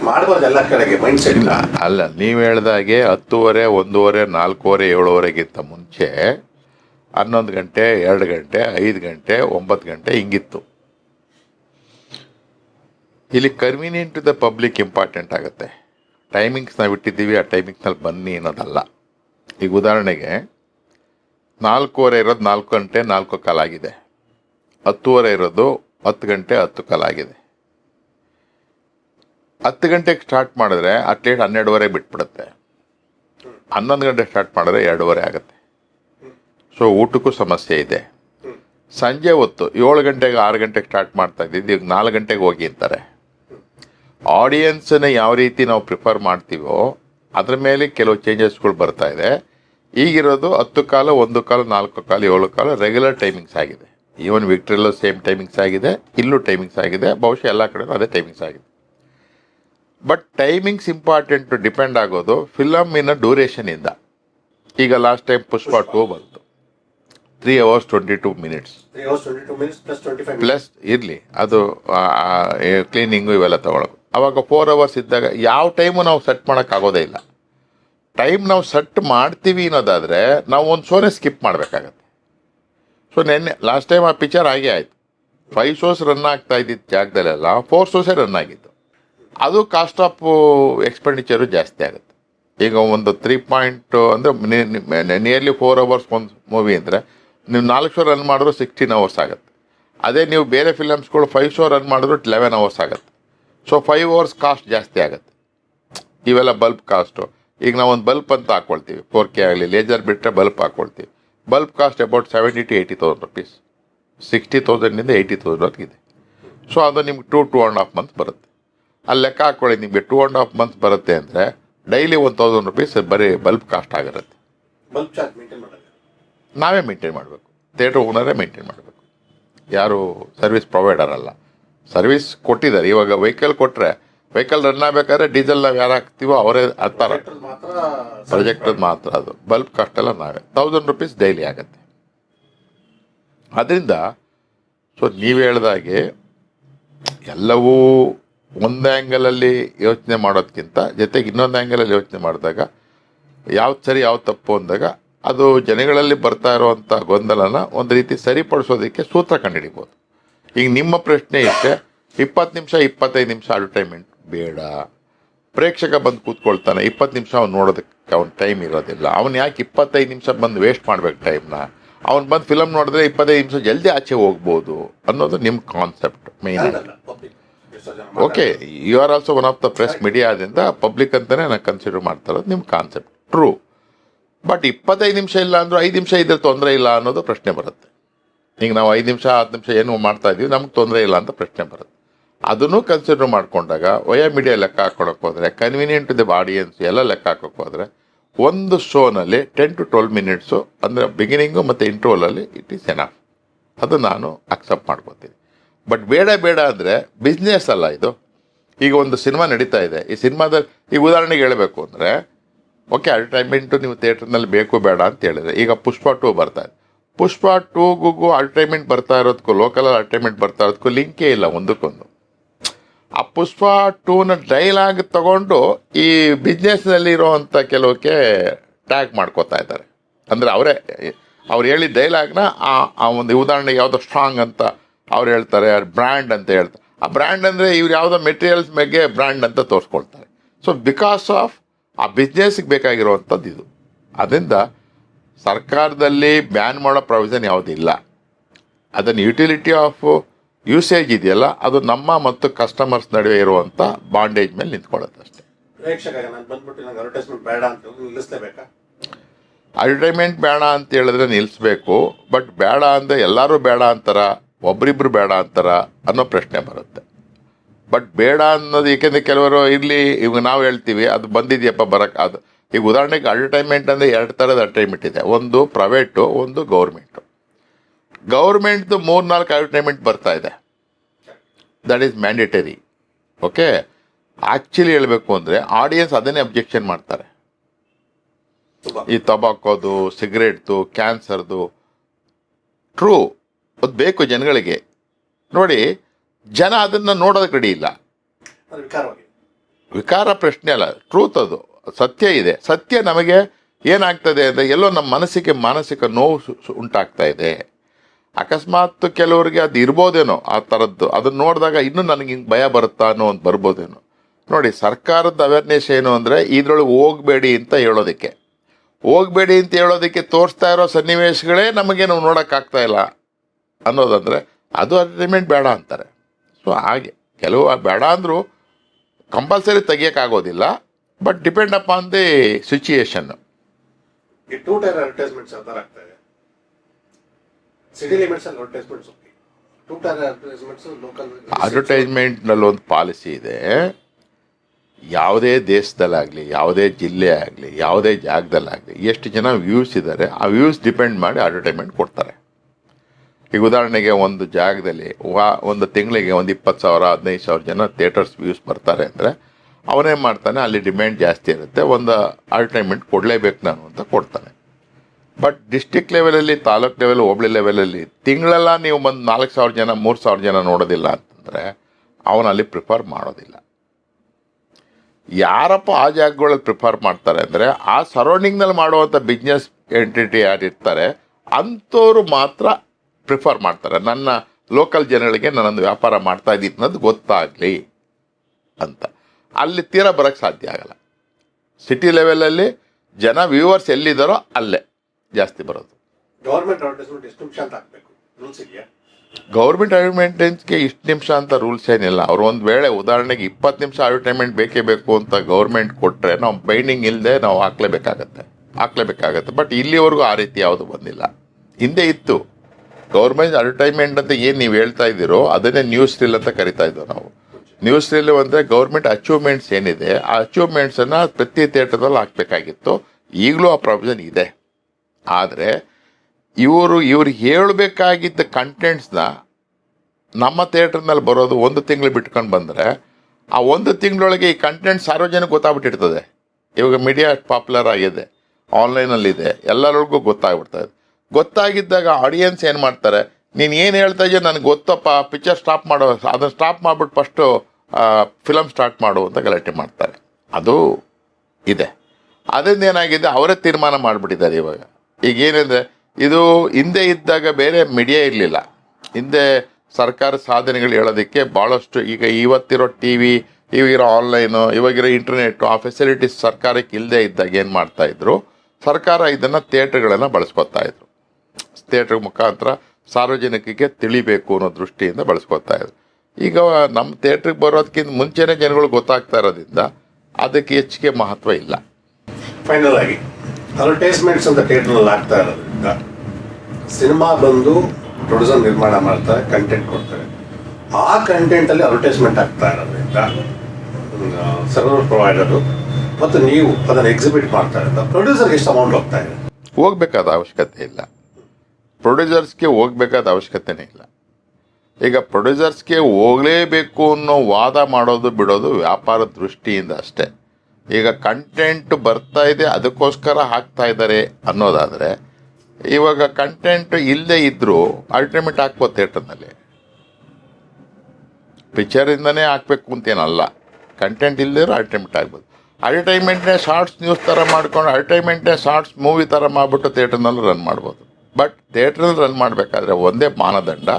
ಮಾಡಬಾರ್ದು ಮೈಂಡ್ ಇಲ್ಲ, ಅಲ್ಲ, ನೀವು ಹೇಳ್ದಾಗೆ ಹತ್ತುವರೆ, ಒಂದೂವರೆ, ನಾಲ್ಕೂವರೆ, ಏಳುವರೆಗಿಂತ ಮುಂಚೆ ಹನ್ನೊಂದು ಗಂಟೆ, ಎರಡು ಗಂಟೆ, ಐದು ಗಂಟೆ, ಒಂಬತ್ತು ಗಂಟೆ ಹಿಂಗಿತ್ತು. ಇಲ್ಲಿ convenient to the public important ಆಗುತ್ತೆ. ಟೈಮಿಂಗ್ಸ್ ನಾವು ಇಟ್ಟಿದ್ದೀವಿ, ಆ ಟೈಮಿಂಗ್ಸ್ನಲ್ಲಿ ಬನ್ನಿ ಅನ್ನೋದಲ್ಲ. ಈಗ ಉದಾಹರಣೆಗೆ ನಾಲ್ಕೂವರೆ ಇರೋದು ನಾಲ್ಕು ಗಂಟೆ, ನಾಲ್ಕು ಕಾಲಾಗಿದೆ ಹತ್ತುವರೆ ಇರೋದು ಹತ್ತು ಗಂಟೆ, ಹತ್ತು ಕಾಲಾಗಿದೆ ಹತ್ತು ಗಂಟೆಗೆ ಸ್ಟಾರ್ಟ್ ಮಾಡಿದ್ರೆ ಅಟ್ಲೀಸ್ಟ್ ಹನ್ನೆರಡುವರೆ ಬಿಟ್ಬಿಡುತ್ತೆ. ಹನ್ನೊಂದು ಗಂಟೆ ಸ್ಟಾರ್ಟ್ ಮಾಡಿದ್ರೆ ಎರಡೂವರೆ ಆಗುತ್ತೆ. ಸೊ ಊಟಕ್ಕೂ ಸಮಸ್ಯೆ ಇದೆ. ಸಂಜೆ ಹೊತ್ತು ಏಳು ಗಂಟೆಗೆ ಆರು ಗಂಟೆಗೆ ಸ್ಟಾರ್ಟ್ ಮಾಡ್ತಾ ಇದ್ದಿದ್ದು ಈಗ ನಾಲ್ಕು ಗಂಟೆಗೆ ಹೋಗಿ ಅಂತಾರೆ. ಆಡಿಯನ್ಸನ್ನು ಯಾವ ರೀತಿ ನಾವು ಪ್ರಿಫರ್ ಮಾಡ್ತೀವೋ ಅದ್ರ ಮೇಲೆ ಕೆಲವು ಚೇಂಜಸ್ಗಳು ಬರ್ತಾ ಇದೆ. ಈಗಿರೋದು ಹತ್ತು ಕಾಲ, ಒಂದು ಕಾಲ, ನಾಲ್ಕು ಕಾಲ, ಏಳು ಕಾಲ ರೆಗ್ಯುಲರ್ ಟೈಮಿಂಗ್ಸ್ ಆಗಿದೆ. ಈವನ್ ವಿಕ್ಟ್ರಿಯಲ್ಲೂ ಸೇಮ್ ಟೈಮಿಂಗ್ಸ್ ಆಗಿದೆ. ಇಲ್ಲೂ ಟೈಮಿಂಗ್ಸ್ ಆಗಿದೆ. ಬಹುಶಃ ಎಲ್ಲ ಕಡೆ ಅದೇ ಟೈಮಿಂಗ್ಸ್ ಆಗಿದೆ. ಬಟ್ ಟೈಮಿಂಗ್ಸ್ ಇಂಪಾರ್ಟೆಂಟ್ ಡಿಪೆಂಡ್ ಆಗೋದು ಫಿಲಮಿನ ಡ್ಯೂರೇಷನಿಂದ ಈಗ ಲಾಸ್ಟ್ ಟೈಮ್ ಪುಷ್ಪ ಟೂ ಬಂತು. Three hours twenty two minutes plus ಇರಲಿ ಅದು ಕ್ಲೀನಿಂಗು ಇವೆಲ್ಲ ತಗೊಳ್ಳೋದು ಅವಾಗ ಫೋರ್ ಅವರ್ಸ್ ಇದ್ದಾಗ ಯಾವ ಟೈಮು ನಾವು ಸೆಟ್ ಮಾಡೋಕ್ಕಾಗೋದೇ ಇಲ್ಲ. ಟೈಮ್ ನಾವು ಸೆಟ್ ಮಾಡ್ತೀವಿ ಅನ್ನೋದಾದರೆ ನಾವು ಒಂದು ಶೋನೇ ಸ್ಕಿಪ್ ಮಾಡಬೇಕಾಗತ್ತೆ. ಸೊ ನೆನ್ನೆ ಲಾಸ್ಟ್ ಟೈಮ್ ಆ ಪಿಕ್ಚರ್ ಹಾಗೆ ಆಯಿತು. ಫೈವ್ ಶೋಸ್ ರನ್ ಆಗ್ತಾ ಇದ್ದಿದ್ದ ಜಾಗದಲ್ಲೆಲ್ಲ ಫೋರ್ ಶೋಸೇ ರನ್ ಆಗಿತ್ತು ಅದು ಕಾಸ್ಟ್ ಆಫ್ ಎಕ್ಸ್ಪೆಂಡಿಚರು ಜಾಸ್ತಿ ಆಗುತ್ತೆ. ಈಗ ಒಂದು ತ್ರೀ ಪಾಯಿಂಟ್ ಅಂದರೆ ನಿಯರ್ಲಿ ಫೋರ್ ಅವರ್ಸ್ ಒಂದು ಮೂವಿ ಅಂದರೆ ನೀವು ನಾಲ್ಕು ಶೋ ರನ್ ಮಾಡಿದ್ರು ಸಿಕ್ಸ್ಟೀನ್ ಅವರ್ಸ್ ಆಗುತ್ತೆ. ಅದೇ ನೀವು ಬೇರೆ ಫಿಲಮ್ಸ್ಗಳು ಫೈವ್ ಶೋ ರನ್ ಮಾಡಿದ್ರು ಲೆವೆನ್ ಅವರ್ಸ್ ಆಗುತ್ತೆ. ಸೊ ಫೈವ್ ಅವರ್ಸ್ ಕಾಸ್ಟ್ ಜಾಸ್ತಿ ಆಗುತ್ತೆ. ಇವೆಲ್ಲ ಬಲ್ಬ್ ಕಾಸ್ಟು ಈಗ ನಾವು ಒಂದು ಬಲ್ಬ್ ಅಂತ ಹಾಕ್ಕೊಳ್ತೀವಿ ಫೋರ್ ಕೆ ಆಗಲಿ ಲೇಜರ್ ಬಿಟ್ಟರೆ bulb ಹಾಕ್ಕೊಳ್ತೀವಿ bulb cost about seventy to eighty thousand rupees sixty ತೌಸಂಡಿಂದ eighty thousand ಇದೆ. ಸೊ ಅದು ನಿಮ್ಗೆ two two and half month ಬರುತ್ತೆ. ಅಲ್ಲಿ ಲೆಕ್ಕ ಹಾಕ್ಕೊಳ್ಳಿ ನಿಮಗೆ ಟೂ ಆ್ಯಂಡ್ ಹಾಫ್ ಮಂತ್ ಬರುತ್ತೆ ಅಂದರೆ ಡೈಲಿ ಒನ್ ತೌಸಂಡ್ ರುಪೀಸ್ ಬರೀ ಬಲ್ಬ್ ಕಾಸ್ಟ್ ಆಗಿರುತ್ತೆ. ಬಲ್ಬ್ ಚಾರ್ಜ್ ನಾವೇ ಮೇಂಟೈನ್ ಮಾಡಬೇಕು. ಥಿಯೇಟ್ರ್ ಓನರೇ ಮೇಂಟೈನ್ ಮಾಡಬೇಕು. ಯಾರು ಸರ್ವಿಸ್ ಪ್ರೊವೈಡರ್ ಅಲ್ಲ. ಸರ್ವಿಸ್ ಕೊಟ್ಟಿದ್ದಾರೆ. ಇವಾಗ ವೆಹಿಕಲ್ ಕೊಟ್ಟರೆ ವೆಹಿಕಲ್ ರನ್ ಆಗಬೇಕಾದ್ರೆ ಡೀಸೆಲ್ ನಾವು ಯಾರು ಹಾಕ್ತೀವೋ ಅವರೇ ಹತ್ತಾರೆ ಪ್ರೊಜೆಕ್ಟರ್ ಮಾತ್ರ ಅದು. ಬಲ್ಬ್ ಕಾಸ್ಟ್ ಎಲ್ಲ ನಾವೇ. ತೌಸಂಡ್ ರುಪೀಸ್ ಡೈಲಿ ಆಗುತ್ತೆ. ಅದರಿಂದ ಸೊ ನೀವು ಹೇಳ್ದಾಗೆ ಎಲ್ಲವೂ ಒಂದು ಆ್ಯಂಗಲಲ್ಲಿ ಯೋಚನೆ ಮಾಡೋದಕ್ಕಿಂತ ಜೊತೆಗೆ ಇನ್ನೊಂದು ಆ್ಯಂಗಲಲ್ಲಿ ಯೋಚನೆ ಮಾಡಿದಾಗ ಯಾವ್ದು ಸರಿ ಯಾವ್ದು ತಪ್ಪು ಅಂದಾಗ ಅದು ಜನಗಳಲ್ಲಿ ಬರ್ತಾ ಇರುವಂಥ ಗೊಂದಲನ ಒಂದು ರೀತಿ ಸರಿಪಡಿಸೋದಕ್ಕೆ ಸೂತ್ರ ಕಂಡುಹಿಡಿಬೋದು ಈಗ ನಿಮ್ಮ ಪ್ರಶ್ನೆ ಇಷ್ಟೇ ಇಪ್ಪತ್ತು ನಿಮಿಷ ಇಪ್ಪತ್ತೈದು ನಿಮಿಷ ಅಡ್ವರ್ಟೈನ್ಮೆಂಟ್ ಬೇಡ. ಪ್ರೇಕ್ಷಕ ಬಂದು ಕೂತ್ಕೊಳ್ತಾನೆ ಇಪ್ಪತ್ತು ನಿಮಿಷ ಅವ್ನು ನೋಡೋದಕ್ಕೆ ಅವ್ನು ಟೈಮ್ ಇರೋದಿಲ್ಲ. ಅವ್ನು ಯಾಕೆ ಇಪ್ಪತ್ತೈದು ನಿಮಿಷ ಬಂದು ವೇಸ್ಟ್ ಮಾಡ್ಬೇಕು ಟೈಮ್ನ ಅವ್ನು ಬಂದು ಫಿಲಮ್ ನೋಡಿದ್ರೆ ಇಪ್ಪತ್ತೈದು ನಿಮಿಷ ಜಲ್ದಿ ಆಚೆ ಹೋಗ್ಬೋದು ಅನ್ನೋದು ನಿಮ್ಮ concept main okay you are also one of the press ಮೀಡಿಯಾದಿಂದ public ಅಂತಲೇ ನಾನು ಕನ್ಸಿಡರ್ ಮಾಡ್ತಾ ಇರೋದು ನಿಮ್ಮ ಕಾನ್ಸೆಪ್ಟ್ ಟ್ರೂ ಬಟ್ ಇಪ್ಪತ್ತೈದು ನಿಮಿಷ ಇಲ್ಲ ಅಂದ್ರೆ ಐದು ನಿಮಿಷ ಇದ್ರೆ ತೊಂದರೆ ಇಲ್ಲ ಅನ್ನೋದು ಪ್ರಶ್ನೆ ಬರುತ್ತೆ. ಈಗ ನಾವು ಐದು ನಿಮಿಷ, ಹತ್ತು ನಿಮಿಷ ಏನು ಮಾಡ್ತಾ ಇದೀವಿ, ನಮ್ಗೆ ತೊಂದರೆ ಇಲ್ಲ ಅಂತ ಪ್ರಶ್ನೆ ಬರುತ್ತೆ. ಅದನ್ನು ಕನ್ಸಿಡರ್ ಮಾಡ್ಕೊಂಡಾಗ ವಯ ಮೀಡಿಯಾ ಲೆಕ್ಕ ಹಾಕೊಳಕ್ಕೆ ಹೋದ್ರೆ ಕನ್ವೀನಿಯಂಟ್ ದ ಆಡಿಯನ್ಸ್ ಎಲ್ಲ ಲೆಕ್ಕ ಹಾಕೋಕೆ ಹೋದ್ರೆ, ಒಂದು ಶೋನಲ್ಲಿ ಟೆನ್ ಟು ಟ್ವೆಲ್ ಮಿನಿಟ್ಸು ಅಂದರೆ ಬಿಗಿನಿಂಗು ಮತ್ತು ಇಂಟ್ರೋಲಲ್ಲಿ ಇಟ್ ಈಸ್ ಎನಫ್ ಅದು ನಾನು ಅಕ್ಸೆಪ್ಟ್ ಮಾಡ್ಕೊತೀನಿ. ಬಟ್ ಬೇಡ ಬೇಡ ಅಂದರೆ ಬಿಸ್ನೆಸ್ ಅಲ್ಲ ಇದು. ಈಗ ಒಂದು ಸಿನಿಮಾ ನಡೀತಾ ಇದೆ. ಈ ಸಿನಿಮಾದ ಈಗ ಉದಾಹರಣೆಗೆ ಹೇಳಬೇಕು ಅಂದರೆ ಓಕೆ ಅಡ್ವರ್ಟೈನ್ಮೆಂಟು ನೀವು ಥಿಯೇಟ್ರ್ನಲ್ಲಿ ಬೇಕು, ಬೇಡ ಅಂತ ಹೇಳಿದೆ. ಈಗ ಪುಷ್ಪ ಟೂ ಬರ್ತಾ ಇದೆ. ಪುಷ್ಪ ಟೂಗೂ ಅಡ್ವರ್ಟೈನ್ಮೆಂಟ್ ಬರ್ತಾ ಇರೋದಕ್ಕೂ ಲೋಕಲ್ ಅಡ್ವರ್ಟೈನ್ಮೆಂಟ್ ಬರ್ತಾ ಇರೋದಕ್ಕೂ ಲಿಂಕೇ ಇಲ್ಲ ಒಂದಕ್ಕೊಂದು. ಆ ಪುಷ್ಪ ಟೂನ ಡೈಲಾಗ್ ತಗೊಂಡು ಈ ಬಿಸ್ನೆಸ್ನಲ್ಲಿ ಇರೋವಂಥ ಕೆಲವಕ್ಕೆ ಟ್ಯಾಗ್ ಮಾಡ್ಕೋತಾ ಇದ್ದಾರೆ. ಅಂದರೆ ಅವರೇ, ಅವ್ರು ಹೇಳಿದ ಡೈಲಾಗ್ನ ಆ ಆ ಒಂದು ಉದಾಹರಣೆಗೆ ಯಾವುದೋ ಸ್ಟ್ರಾಂಗ್ ಅಂತ ಅವ್ರು ಹೇಳ್ತಾರೆ ಬ್ರ್ಯಾಂಡ್ ಅಂತ ಹೇಳ್ತಾರೆ. ಆ ಬ್ರ್ಯಾಂಡ್ ಅಂದರೆ ಇವ್ರು ಯಾವುದೋ ಮೆಟೀರಿಯಲ್ಸ್ ಬಗ್ಗೆ ಬ್ರ್ಯಾಂಡ್ ಅಂತ ತೋರಿಸ್ಕೊಳ್ತಾರೆ. ಸೊ ಬಿಕಾಸ್ ಆಫ್ ಆ ಬಿಸ್ನೆಸ್ಗೆ ಬೇಕಾಗಿರುವಂಥದ್ದು ಇದು. ಅದರಿಂದ ಸರ್ಕಾರದಲ್ಲಿ ಬ್ಯಾನ್ ಮಾಡೋ ಪ್ರೊವಿಷನ್ ಯಾವುದಿಲ್ಲ. ಅದನ್ನು ಯುಟಿಲಿಟಿ ಆಫ್ ಯೂಸೇಜ್ ಇದೆಯಲ್ಲ ಅದು ನಮ್ಮ ಮತ್ತು ಕಸ್ಟಮರ್ಸ್ ನಡುವೆ ಇರುವಂಥ ಬಾಂಡೇಜ್ ಮೇಲೆ ನಿಂತ್ಕೊಳ್ಳುತ್ತೆ ಅಷ್ಟೇ. ಅಡ್ವರ್ಟೈಸ್ಮೆಂಟ್ ಬೇಡ ಅಂತ ಹೇಳಿದ್ರೆ ನಿಲ್ಲಿಸ್ಬೇಕು ಬಟ್ ಬೇಡ ಅಂದರೆ ಎಲ್ಲರೂ ಬೇಡ ಅಂತಾರ ಒಬ್ರಿಬ್ರು ಬೇಡ ಅಂತಾರ ಅನ್ನೋ ಪ್ರಶ್ನೆ ಬರುತ್ತೆ. ಬಟ್ ಬೇಡ ಅನ್ನೋದು ಏಕೆಂದರೆ ಕೆಲವರು ಇರಲಿ, ಇವಾಗ ನಾವು ಹೇಳ್ತೀವಿ, ಅದು ಬಂದಿದೆಯಪ್ಪ ಬರೋಕ್ಕೆ ಅದು ಈಗ ಉದಾಹರಣೆಗೆ ಅಡ್ವರ್ಟೈಸ್ಮೆಂಟ್ ಅಂದರೆ ಎರಡು ಥರದ ಅಡ್ವರ್ಟೈಸ್ಮೆಂಟ್ ಇದೆ. ಒಂದು ಪ್ರೈವೇಟು ಒಂದು ಗೌರ್ಮೆಂಟು ಗೌರ್ಮೆಂಟ್ದು ಮೂರು ನಾಲ್ಕು ಅಡ್ವರ್ಟೈಸ್ಮೆಂಟ್ ಬರ್ತಾ ಇದೆ. That is mandatory okay actually ಹೇಳಬೇಕು ಅಂದರೆ ಆಡಿಯನ್ಸ್ ಅದನ್ನೇ ಅಬ್ಜೆಕ್ಷನ್ ಮಾಡ್ತಾರೆ. ಈ ತಬಾಕೋದು, ಸಿಗರೇಟ್ದು ಕ್ಯಾನ್ಸರ್ದು ಟ್ರೂ ಅದು ಬೇಕು ಜನಗಳಿಗೆ. ನೋಡಿ ಜನ ಅದನ್ನು ನೋಡೋದಕ್ಕೆ ರೆಡಿ ಇಲ್ಲ. ವಿಕಾರ ಪ್ರಶ್ನೆ ಅಲ್ಲ ಟ್ರೂತ್ ಅದು ಸತ್ಯ ಇದೆ. ಸತ್ಯ ನಮಗೆ ಏನಾಗ್ತದೆ ಅಂದರೆ ಎಲ್ಲೋ ನಮ್ಮ ಮನಸ್ಸಿಗೆ ಮಾನಸಿಕ ನೋವು ಉಂಟಾಗ್ತಾ ಇದೆ. ಅಕಸ್ಮಾತ್ ಕೆಲವರಿಗೆ ಅದು ಇರ್ಬೋದೇನೋ ಆ ಥರದ್ದು. ಅದನ್ನ ನೋಡಿದಾಗ ಇನ್ನೂ ನನಗೆ ಹಿಂಗೆ ಭಯ ಬರುತ್ತಾ ಅನ್ನೋ ಒಂದು ಬರ್ಬೋದೇನೋ. ನೋಡಿ ಸರ್ಕಾರದ ಅವೇರ್ನೆಸ್ ಏನು ಅಂದರೆ ಇದ್ರೊಳಗೆ ಹೋಗಬೇಡಿ ಅಂತ ಹೇಳೋದಕ್ಕೆ. ಹೋಗಬೇಡಿ ಅಂತ ಹೇಳೋದಕ್ಕೆ ತೋರಿಸ್ತಾ ಇರೋ ಸನ್ನಿವೇಶಗಳೇ ನಮಗೆ ನಾವು ನೋಡೋಕ್ಕಾಗ್ತಾ ಇಲ್ಲ ಅನ್ನೋದಂದರೆ ಅದು ಅರೇಂಜ್ಮೆಂಟ್ ಬೇಡ ಅಂತಾರೆ. ಸೊ ಹಾಗೆ ಕೆಲವು ಬೇಡ ಅಂದರೂ compulsory ತೆಗಿಯೋಕ್ಕಾಗೋದಿಲ್ಲ but depend up on the situation ಈ ಟೂ ಟೈರ್ ಅಡ್ವರ್ಟೈಸ್ಮೆಂಟ್ಸ್ ಯಾವ ಥರ ಆಗ್ತಾ ಸಿಟಿ ಲಿಮಿಟ್ಸ್ ಅಲ್ಲಿ advertisements okay. Two tier advertisements local ಅಡ್ವರ್ಟೈಸ್ಮೆಂಟ್ನಲ್ಲಿ ಒಂದು ಪಾಲಿಸಿ ಇದೆ. ಯಾವುದೇ ದೇಶದಲ್ಲಾಗಲಿ ಯಾವುದೇ ಜಿಲ್ಲೆ ಆಗಲಿ ಯಾವುದೇ ಜಾಗದಲ್ಲಾಗಲಿ ಎಷ್ಟು ಜನ ವ್ಯೂಸ್ ಇದ್ದಾರೆ ಆ ವ್ಯೂಸ್ ಡಿಪೆಂಡ್ ಮಾಡಿ ಅಡ್ವರ್ಟೈಸ್ಮೆಂಟ್ ಕೊಡ್ತಾರೆ. ಈಗ ಉದಾಹರಣೆಗೆ ಒಂದು ಜಾಗದಲ್ಲಿ ವಾ, ಒಂದು ತಿಂಗಳಿಗೆ ಒಂದು ಇಪ್ಪತ್ತು ಸಾವಿರ, ಹದಿನೈದು ಸಾವಿರ ಜನ ಥಿಯೇಟರ್ಸ್ ವ್ಯೂಸ್ ಬರ್ತಾರೆ ಅಂದರೆ ಅವನೇ ಮಾಡ್ತಾನೆ, ಅಲ್ಲಿ ಡಿಮ್ಯಾಂಡ್ ಜಾಸ್ತಿ ಇರುತ್ತೆ, ಒಂದು ಅಲ್ಟರ್ನೇಟ್ಮೆಂಟ್ ಕೊಡಲೇಬೇಕು ನಾನು ಅಂತ ಕೊಡ್ತಾನೆ. ಬಟ್ ಡಿಸ್ಟಿಕ್ ಲೆವೆಲಲ್ಲಿ ತಾಲೂಕ್ ಲೆವೆಲ್ ಹೋಬಳಿ ಲೆವೆಲಲ್ಲಿ ತಿಂಗಳೆಲ್ಲ ನೀವು ಒಂದು ನಾಲ್ಕು ಸಾವಿರ ಜನ, ಮೂರು ಸಾವಿರ ಜನ ನೋಡೋದಿಲ್ಲ ಅಂತಂದರೆ ಅವನಲ್ಲಿ ಪ್ರಿಫರ್ ಮಾಡೋದಿಲ್ಲ. ಯಾರಪ್ಪ ಆ ಜಾಗಗಳಲ್ಲಿ ಪ್ರಿಫರ್ ಮಾಡ್ತಾರೆ ಅಂದರೆ ಆ ಸರೌಂಡಿಂಗ್ನಲ್ಲಿ ಮಾಡುವಂಥ ಬಿಸ್ನೆಸ್ ಎಂಟಿಟಿ ಯಾರು ಇರ್ತಾರೆ ಅಂಥವ್ರು ಮಾತ್ರ ಪ್ರಿಫರ್ ಮಾಡ್ತಾರೆ. ನನ್ನ ಲೋಕಲ್ ಜನಗಳಿಗೆ ನಾನೊಂದು ವ್ಯಾಪಾರ ಮಾಡ್ತಾ ಇದ್ದೀನಿ ಅನ್ನೋದು ಗೊತ್ತಾಗಲಿ ಅಂತ. ಅಲ್ಲಿ ತೀರ ಬರೋಕ್ಕೆ ಸಾಧ್ಯ ಆಗಲ್ಲ. ಸಿಟಿ ಲೆವೆಲಲ್ಲಿ ಜನ ವ್ಯೂವರ್ಸ್ ಎಲ್ಲಿದ್ದಾರೋ ಅಲ್ಲೇ ಜಾಸ್ತಿ ಬರೋದು. ಗೌರ್ಮೆಂಟ್ ಅಡ್ವರ್ಟೈಸ್ಮೆಂಟ್ ಎಷ್ಟು ನಿಮಿಷ ಅಂತ ಹಾಕ್ಬೇಕು? ರೂಲ್ಸ್ ಇದೆಯಾ? ಗೌರ್ಮೆಂಟ್ ಅಡ್ವರ್ಟೈಸ್ಮೆಂಟ್ಗೆ ಇಷ್ಟು ನಿಮಿಷ ಅಂತ ರೂಲ್ಸ್ ಏನಿಲ್ಲ. ಅವ್ರು ಒಂದು ವೇಳೆ ಉದಾಹರಣೆಗೆ ಇಪ್ಪತ್ತು ನಿಮಿಷ ಅಡ್ವರ್ಟೈಸ್ಮೆಂಟ್ ಬೇಕೇ ಬೇಕು ಅಂತ ಗೌರ್ಮೆಂಟ್ ಕೊಟ್ಟರೆ ನಾವು ಬೈಂಡಿಂಗ್ ಇಲ್ಲದೆ ನಾವು ಹಾಕ್ಲೇಬೇಕಾಗತ್ತೆ. ಹಾಕ್ಲೇಬೇಕಾಗತ್ತೆ. ಬಟ್ ಇಲ್ಲಿವರೆಗೂ ಆ ರೀತಿ ಯಾವುದು ಬಂದಿಲ್ಲ. ಹಿಂದೆ ಇತ್ತು. ಗೌರ್ಮೆಂಟ್ ಅಡ್ವರ್ಟೈಸ್ಮೆಂಟ್ ಅಂತ ಏನು ನೀವು ಹೇಳ್ತಾ ಇದ್ದೀರೋ ಅದನ್ನೇ ನ್ಯೂಸ್ ರೀಲ್ ಅಂತ ಕರಿತಾ ಇದ್ದೋ ನಾವು. ನ್ಯೂಸ್ ರೀಲ್ ಅಂದರೆ ಗೌರ್ಮೆಂಟ್ ಅಚೀವ್ಮೆಂಟ್ಸ್ ಏನಿದೆ, ಆ ಅಚೀವ್ಮೆಂಟ್ಸನ್ನು ಪ್ರತಿ ಥಿಯೇಟರ್ದಲ್ಲಿ ಹಾಕ್ಬೇಕಾಗಿತ್ತು. ಈಗಲೂ ಆ ಪ್ರಾವಿಷನ್ ಇದೆ. ಆದರೆ ಇವರು, ಇವ್ರು ಹೇಳಬೇಕಾಗಿದ್ದ ಕಂಟೆಂಟ್ಸ್ನ ನಮ್ಮ ಥಿಯೇಟರ್ನಲ್ಲಿ ಬರೋದು ಒಂದು ತಿಂಗಳು ಬಿಟ್ಕೊಂಡು ಬಂದರೆ, ಆ ಒಂದು ತಿಂಗಳೊಳಗೆ ಈ ಕಂಟೆಂಟ್ ಸಾರ್ವಜನಿಕ ಗೊತ್ತಾಗ್ಬಿಟ್ಟಿರ್ತದೆ. ಇವಾಗ ಮೀಡಿಯಾ ಪಾಪ್ಯುಲರ್ ಆಗಿದೆ. ಆನ್ಲೈನಲ್ಲಿದೆ ಎಲ್ಲರೊಳಗೂ ಗೊತ್ತಾಗ್ಬಿಡ್ತದೆ. ಗೊತ್ತಾಗಿದ್ದಾಗ ಆಡಿಯನ್ಸ್ ಏನು ಮಾಡ್ತಾರೆ? ನೀನು ಏನು ಹೇಳ್ತಾ ಇದೆಯೋ ನನಗೆ ಗೊತ್ತಪ್ಪ ಪಿಕ್ಚರ್ ಸ್ಟಾಪ್ ಮಾಡೋ, ಅದನ್ನು ಸ್ಟಾಪ್ ಮಾಡಿಬಿಟ್ಟು ಫಸ್ಟು ಫಿಲಮ್ ಸ್ಟಾರ್ಟ್ ಮಾಡು ಅಂತ ಗಲಾಟೆ ಮಾಡ್ತಾರೆ. ಅದು ಇದೆ. ಅದರಿಂದ ಏನಾಗಿದೆ? ಅವರೇ ತೀರ್ಮಾನ ಮಾಡಿಬಿಟ್ಟಿದ್ದಾರೆ ಇವಾಗ. ಈಗ ಏನಂದರೆ, ಇದು ಹಿಂದೆ ಇದ್ದಾಗ ಬೇರೆ ಮೀಡಿಯಾ ಇರಲಿಲ್ಲ. ಹಿಂದೆ ಸರ್ಕಾರ ಸಾಧನೆಗಳು ಹೇಳೋದಕ್ಕೆ ಭಾಳಷ್ಟು ಈಗ ಇವತ್ತಿರೋ ಟಿ ವಿ ಇವಾಗಿರೋ ಆನ್ಲೈನು ಇವಾಗಿರೋ ಇಂಟರ್ನೆಟ್ಟು ಆ ಫೆಸಿಲಿಟೀಸ್ ಸರ್ಕಾರಕ್ಕೆ ಇಲ್ಲದೆ ಇದ್ದಾಗ ಏನು ಮಾಡ್ತಾಯಿದ್ರು ಸರ್ಕಾರ ಇದನ್ನು ಥಿಯೇಟ್ರ್ಗಳನ್ನು ಬಳಸ್ಕೊತಾ ಇದ್ರು. ಥಿಯೇಟ್ರ್ ಮುಖಾಂತರ ಸಾರ್ವಜನಿಕರಿಗೆ ತಿಳಿಬೇಕು ಅನ್ನೋ ದೃಷ್ಟಿಯಿಂದ ಬಳಸ್ಕೊತಾ ಇದ್ರು ಈಗ ನಮ್ಮ ಥಿಯೇಟ್ರಿಗೆ ಬರೋದಕ್ಕಿಂತ ಮುಂಚೆನೇ ಜನಗಳು ಗೊತ್ತಾಗ್ತಾ ಇರೋದ್ರಿಂದ ಅದಕ್ಕೆ ಹೆಚ್ಚಿಗೆ ಮಹತ್ವ ಇಲ್ಲ. ಫೈನಲ್ ಆಗಿ ಅಡ್ವರ್ಟೈಸ್ಮೆಂಟ್ಸ್ ಅಂತ ಥಿಯೇಟ್ರಲ್ಲಿ ಆಗ್ತಾ ಇರೋದ್ರಿಂದ ಸಿನಿಮಾ ಬಂದು ಪ್ರೊಡ್ಯೂಸರ್ ನಿರ್ಮಾಣ ಮಾಡ್ತಾರೆ ಕಂಟೆಂಟ್ ಕೊಡ್ತಾರೆ. ಆ ಕಂಟೆಂಟ್ ಅಲ್ಲಿ ಅಡ್ವರ್ಟೈಸ್ಮೆಂಟ್ ಆಗ್ತಾ ಇರೋದ್ರಿಂದ ಸರ್ವರ್ ಪ್ರೊವೈಡರು ಮತ್ತು ನೀವು ಅದನ್ನು ಎಕ್ಸಿಬಿಟ್ ಮಾಡ್ತಾ ಇರೋದ್ರಿಂದ ಪ್ರೊಡ್ಯೂಸರ್ಗೆ ಎಷ್ಟು ಅಮೌಂಟ್ ಹೋಗ್ತಾ ಇದೆ? ಹೋಗ್ಬೇಕಾದ ಅವಶ್ಯಕತೆ ಇಲ್ಲ. ಪ್ರೊಡ್ಯೂಸರ್ಸ್ಗೆ ಹೋಗ್ಬೇಕಾದ ಅವಶ್ಯಕತೆನೇ ಇಲ್ಲ. ಈಗ ಪ್ರೊಡ್ಯೂಸರ್ಸ್ಗೆ ಹೋಗಲೇಬೇಕು ಅನ್ನೋ ವಾದ ಮಾಡೋದು ಬಿಡೋದು ವ್ಯಾಪಾರ ದೃಷ್ಟಿಯಿಂದ ಅಷ್ಟೇ. ಈಗ ಕಂಟೆಂಟ್ ಬರ್ತಾ ಇದೆ, ಅದಕ್ಕೋಸ್ಕರ ಹಾಕ್ತಾ ಇದ್ದಾರೆ ಅನ್ನೋದಾದರೆ, ಇವಾಗ ಕಂಟೆಂಟ್ ಇಲ್ಲದೆ ಇದ್ದರೂ ಅಲ್ಟಿಮೇಟ್ ಹಾಕ್ಬೋದು ಥಿಯೇಟರ್ನಲ್ಲಿ. ಪಿಕ್ಚರಿಂದನೇ ಹಾಕ್ಬೇಕು ಅಂತೇನಲ್ಲ. ಕಂಟೆಂಟ್ ಇಲ್ಲದಿರೋ ಅಲ್ಟಿಮೇಟ್ ಆಗ್ಬೋದು ಅಲ್ಟೈಮೆಂಟ್ನೇ ಶಾರ್ಟ್ಸ್ ನ್ಯೂಸ್ ಥರ ಮಾಡ್ಕೊಂಡು ಅಲ್ಟೈಮೆಂಟ್ನೇ ಶಾರ್ಟ್ಸ್ ಮೂವಿ ಥರ ಮಾಡಿಬಿಟ್ಟು ಥಿಯೇಟರ್ನಲ್ಲಿ ರನ್ ಮಾಡ್ಬೋದು. ಬಟ್ ಥಿಯೇಟ್ರಲ್ಲಿ ರನ್ ಮಾಡಬೇಕಾದ್ರೆ ಒಂದೇ ಮಾನದಂಡ.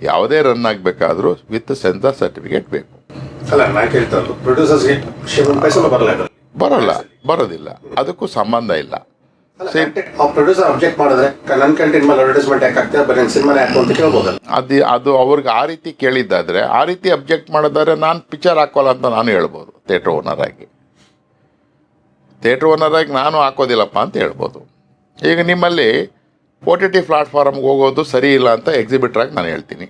ಯಾವುದೇ ರನ್ ಆಗಬೇಕಾದ್ರೂ ವಿತ್ ಸೆನ್ಸಾರ್ ಸರ್ಟಿಫಿಕೇಟ್ ಬೇಕು. ಬರಲ್ಲ ಬರೋದಿಲ್ಲ. ಅದಕ್ಕೂ ಸಂಬಂಧ ಇಲ್ಲ. ಅದು ಅದು ಅವ್ರಿಗೆ ಆ ರೀತಿ ಕೇಳಿದ್ದಾದ್ರೆ ಆ ರೀತಿ ಅಬ್ಜೆಕ್ಟ್ ಮಾಡಿದ್ರೆ ನಾನು ಪಿಕ್ಚರ್ ಹಾಕೋಲ್ಲ ಅಂತ ನಾನು ಹೇಳ್ಬೋದು ಥಿಯೇಟ್ರ್ ಓನರ್ ಆಗಿ. ಥಿಯೇಟರ್ ಓನರ್ ಆಗಿ ನಾನು ಹಾಕೋದಿಲ್ಲಪ್ಪ ಅಂತ ಹೇಳ್ಬೋದು. ಈಗ ನಿಮ್ಮಲ್ಲಿ ಓ ಟಿ ಟಿ ಪ್ಲಾಟ್ಫಾರಮ್ಗೆ ಹೋಗೋದು ಸರಿ ಇಲ್ಲ ಅಂತ ಎಕ್ಸಿಬಿಟ್ರಾಗಿ ನಾನು ಹೇಳ್ತೀನಿ.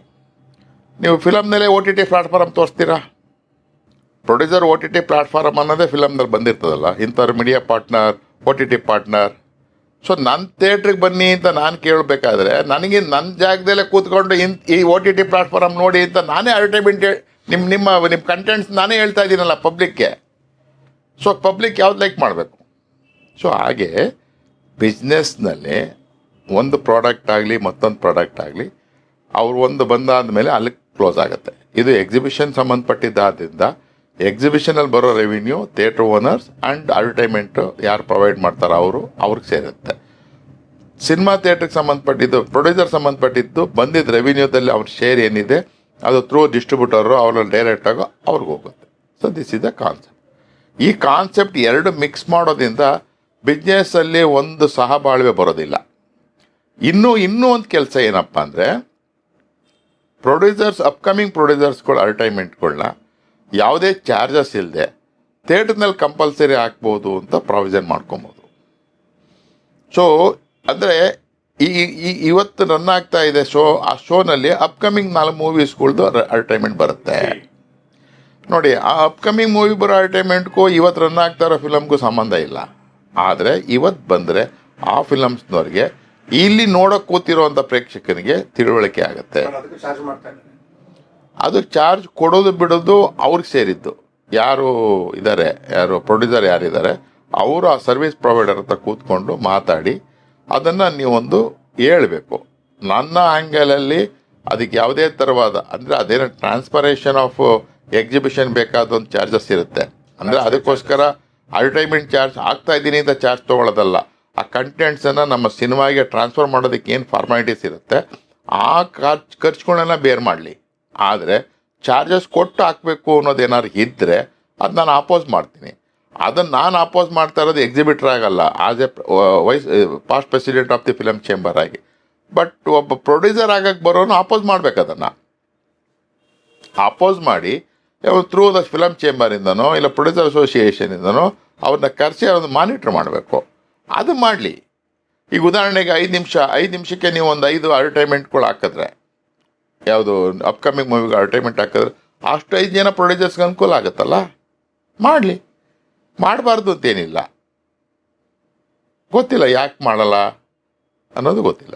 ನೀವು ಫಿಲಮ್ನಲ್ಲೇ O T T platform ತೋರಿಸ್ತೀರಾ? Producer O T T platform ಅನ್ನೋದೇ ಫಿಲಮ್ನಲ್ಲಿ ಬಂದಿರ್ತದಲ್ಲ, ಇಂಥವ್ರ media partner O T T partner so ನನ್ನ ಥಿಯೇಟ್ರಿಗೆ ಬನ್ನಿ ಅಂತ ನಾನು ಕೇಳಬೇಕಾದ್ರೆ, ನನಗೆ ನನ್ನ ಜಾಗದಲ್ಲೇ ಕೂತ್ಕೊಂಡು ಇನ್ ಈ ಒ ಟಿ ಟಿ ಪ್ಲಾಟ್ಫಾರಮ್ ನೋಡಿ ಅಂತ ನಾನೇ ಅಡ್ವರ್ಟೈಸ್ಮೆಂಟ್ ನಿಮ್ಮ ನಿಮ್ಮ ನಿಮ್ಮ ಕಂಟೆಂಟ್ಸ್ ನಾನೇ ಹೇಳ್ತಾ ಇದ್ದೀನಲ್ಲ ಪಬ್ಲಿಕ್ಗೆ ಸೊ ಪಬ್ಲಿಕ್ ಯಾವ್ದು ಲೈಕ್ ಮಾಡಬೇಕು? ಸೊ ಹಾಗೆ ಬಿಸ್ನೆಸ್ನಲ್ಲಿ ಒಂದು ಪ್ರಾಡಕ್ಟ್ ಆಗಲಿ, ಮತ್ತೊಂದು ಪ್ರಾಡಕ್ಟ್ ಆಗಲಿ, ಅವ್ರು ಒಂದು ಬಂದಾದ ಮೇಲೆ ಅಲ್ಲಿ ಕ್ಲೋಸ್ ಆಗುತ್ತೆ. ಇದು ಎಕ್ಸಿಬಿಷನ್ ಸಂಬಂಧಪಟ್ಟಿದ್ದಾದ್ದರಿಂದ ಎಕ್ಸಿಬಿಷನಲ್ಲಿ ಬರೋ revenue theatre owners and advertisement ಯಾರು ಪ್ರೊವೈಡ್ ಮಾಡ್ತಾರೋ ಅವರು ಅವ್ರಿಗೆ ಸೇರುತ್ತೆ. ಸಿನಿಮಾ ಥಿಯೇಟ್ರಿಗೆ ಸಂಬಂಧಪಟ್ಟಿದ್ದು ಪ್ರೊಡ್ಯೂಸರ್ ಸಂಬಂಧಪಟ್ಟಿದ್ದು ಬಂದಿದ್ದ ರೆವಿನ್ಯೂದಲ್ಲಿ ಅವ್ರ ಶೇರ್ ಏನಿದೆ, ಅದು ಥ್ರೂ ಡಿಸ್ಟ್ರಿಬ್ಯೂಟರು ಅವ್ರಲ್ಲಿ ಡೈರೆಕ್ಟಾಗೋ ಅವ್ರಿಗೆ ಹೋಗುತ್ತೆ. So this is the concept ಈ ಕಾನ್ಸೆಪ್ಟ್ ಎರಡು ಮಿಕ್ಸ್ ಮಾಡೋದ್ರಿಂದ ಬಿಸ್ನೆಸ್ಸಲ್ಲಿ ಒಂದು ಸಹಬಾಳ್ವೆ ಬರೋದಿಲ್ಲ. ಇನ್ನೂ ಇನ್ನೂ ಒಂದು ಕೆಲಸ ಏನಪ್ಪ ಅಂದರೆ ಪ್ರೊಡ್ಯೂಸರ್ಸ್ ಅಪ್ಕಮಿಂಗ್ ಪ್ರೊಡ್ಯೂಸರ್ಸ್ಗಳು ಅಡ್ವರ್ಟೈಸ್ಮೆಂಟ್ಗಳನ್ನ ಯಾವುದೇ ಚಾರ್ಜಸ್ ಇಲ್ಲದೆ ಥಿಯೇಟರ್ನಲ್ಲಿ ಕಂಪಲ್ಸರಿ ಹಾಕ್ಬೋದು ಅಂತ ಪ್ರಾವಿಷನ್ ಮಾಡ್ಕೊಬೋದು. ಸೊ ಅಂದರೆ ಈ, ಈ- ಇವತ್ತು ರನ್ ಆಗ್ತಾ ಇದೆ ಶೋ, ಆ ಶೋನಲ್ಲಿ ಅಪ್ಕಮಿಂಗ್ ನಾಲ್ಕು ಮೂವೀಸ್ಗಳ್ದು ಅಡ್ವರ್ಟೈಸ್ಮೆಂಟ್ ಬರುತ್ತೆ. ನೋಡಿ, ಆ ಅಪ್ಕಮಿಂಗ್ ಮೂವಿ ಬರೋ ಅಡ್ವರ್ಟೈಸ್ಮೆಂಟ್ಗೂ ಇವತ್ತು ರನ್ ಆಗ್ತಾ ಇರೋ ಫಿಲಮ್ಗೂ ಸಂಬಂಧ ಇಲ್ಲ. ಆದರೆ, ಇವತ್ತು ಬಂದರೆ ಆ ಫಿಲಮ್ಸ್ನವ್ರಿಗೆ ಇಲ್ಲಿ ನೋಡಕ್ ಕೂತಿರುವಂಥ ಪ್ರೇಕ್ಷಕನಿಗೆ ತಿಳುವಳಿಕೆ ಆಗುತ್ತೆ. ಅದು ಚಾರ್ಜ್ ಕೊಡೋದು ಬಿಡೋದು ಅವ್ರಿಗೆ ಸೇರಿದ್ದು. ಯಾರು ಇದ್ದಾರೆ ಯಾರು ಪ್ರೊಡ್ಯೂಸರ್ ಯಾರಿದ್ದಾರೆ ಅವರು ಆ ಸರ್ವಿಸ್ ಪ್ರೊವೈಡರ್ ಹತ್ರ ಕೂತ್ಕೊಂಡು ಮಾತಾಡಿ ಅದನ್ನು ನೀವೊಂದು ಹೇಳಬೇಕು. ನನ್ನ ಆ್ಯಂಗಲಲ್ಲಿ ಅದಕ್ಕೆ ಯಾವುದೇ ಥರವಾದ ಅಂದರೆ ಅದೇನೋ ಟ್ರಾನ್ಸ್ಪರೇಷನ್ ಆಫ್ ಎಕ್ಸಿಬಿಷನ್ ಬೇಕಾದ ಒಂದು ಚಾರ್ಜಸ್ ಇರುತ್ತೆ. ಅಂದರೆ ಅದಕ್ಕೋಸ್ಕರ ಅಡ್ವರ್ಟೈಸ್ಮೆಂಟ್ ಚಾರ್ಜ್ ಆಗ್ತಾ ಇದ್ದೀನಿ ಅಂತ ಚಾರ್ಜ್ ತೊಗೊಳ್ಳೋದಲ್ಲ. ಆ ಕಂಟೆಂಟ್ಸನ್ನು ನಮ್ಮ ಸಿನಿಮಾಗೆ ಟ್ರಾನ್ಸ್ಫರ್ ಮಾಡೋದಕ್ಕೆ ಏನು ಫಾರ್ಮಾಲಿಟೀಸ್ ಇರುತ್ತೆ, ಆ ಖರ್ಚು ಖರ್ಚುಗಳನ್ನ ಬೇರ್ ಮಾಡಲಿ. ಆದರೆ ಚಾರ್ಜಸ್ ಕೊಟ್ಟು ಹಾಕಬೇಕು ಅನ್ನೋದೇನಾದ್ರು ಇದ್ದರೆ ಅದು ನಾನು ಅಪೋಸ್ ಮಾಡ್ತೀನಿ. ಅದನ್ನು ನಾನು ಅಪೋಸ್ ಮಾಡ್ತಾ ಇರೋದು ಎಕ್ಸಿಬಿಟರ್ ಆಗಲ್ಲ as a vice past president of the film chamber ಆಗಿ. ಬಟ್ ಒಬ್ಬ ಪ್ರೊಡ್ಯೂಸರ್ ಆಗಕ್ಕೆ ಬರೋನು ಅಪೋಸ್ ಮಾಡಬೇಕು ಅದನ್ನು. ಅಪೋಸ್ ಮಾಡಿ ಥ್ರೂ ದ ಫಿಲಮ್ ಚೇಂಬರಿಂದನೋ ಇಲ್ಲ ಪ್ರೊಡ್ಯೂಸರ್ ಅಸೋಸಿಯೇಷನಿಂದನೋ ಅವ್ರನ್ನ ಕರೆಸಿ ಅವ್ರನ್ನ ಮಾನಿಟ್ರ್ ಮಾಡಬೇಕು. ಅದು ಮಾಡಲಿ. ಈಗ ಉದಾಹರಣೆಗೆ ಐದು ನಿಮಿಷ, ಐದು ನಿಮಿಷಕ್ಕೆ ನೀವು ಒಂದು ಐದು ಅಡ್ವರ್ಟೈಸ್ಮೆಂಟ್ಗಳು ಹಾಕಿದ್ರೆ, ಯಾವುದು ಅಪ್ಕಮಿಂಗ್ ಮೂವಿಗೆ ಅಡ್ವರ್ಟೈಸ್ಮೆಂಟ್ ಹಾಕಿದ್ರೆ, ಅಷ್ಟು ಐದು ಜನ ಪ್ರೊಡ್ಯೂಸರ್ಸ್ಗೆ ಅನುಕೂಲ ಆಗುತ್ತಲ್ಲ? ಮಾಡಲಿ. ಮಾಡಬಾರ್ದು ಅಂತೇನಿಲ್ಲ. ಗೊತ್ತಿಲ್ಲ ಯಾಕೆ ಮಾಡಲ್ಲ ಅನ್ನೋದು ಗೊತ್ತಿಲ್ಲ.